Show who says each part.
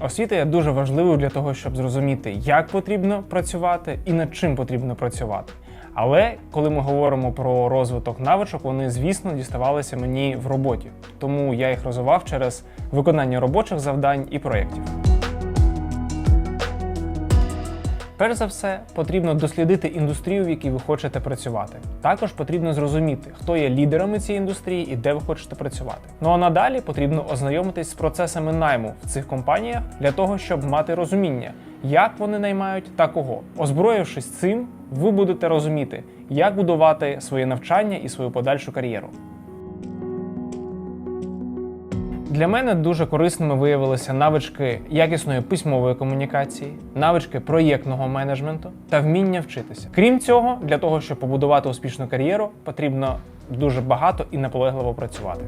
Speaker 1: Освіта є дуже важливою для того, щоб зрозуміти, як потрібно працювати і над чим потрібно працювати. Але коли ми говоримо про розвиток навичок, вони, звісно, діставалися мені в роботі. Тому я їх розвивав через виконання робочих завдань і проєктів. Перш за все, потрібно дослідити індустрію, в якій ви хочете працювати. Також потрібно зрозуміти, хто є лідерами цієї індустрії і де ви хочете працювати. Ну а надалі потрібно ознайомитись з процесами найму в цих компаніях для того, щоб мати розуміння, як вони наймають та кого. Озброївшись цим, ви будете розуміти, як будувати своє навчання і свою подальшу кар'єру. Для мене дуже корисними виявилися навички якісної письмової комунікації, навички проєктного менеджменту та вміння вчитися. Крім цього, для того, щоб побудувати успішну кар'єру, потрібно дуже багато і наполегливо працювати.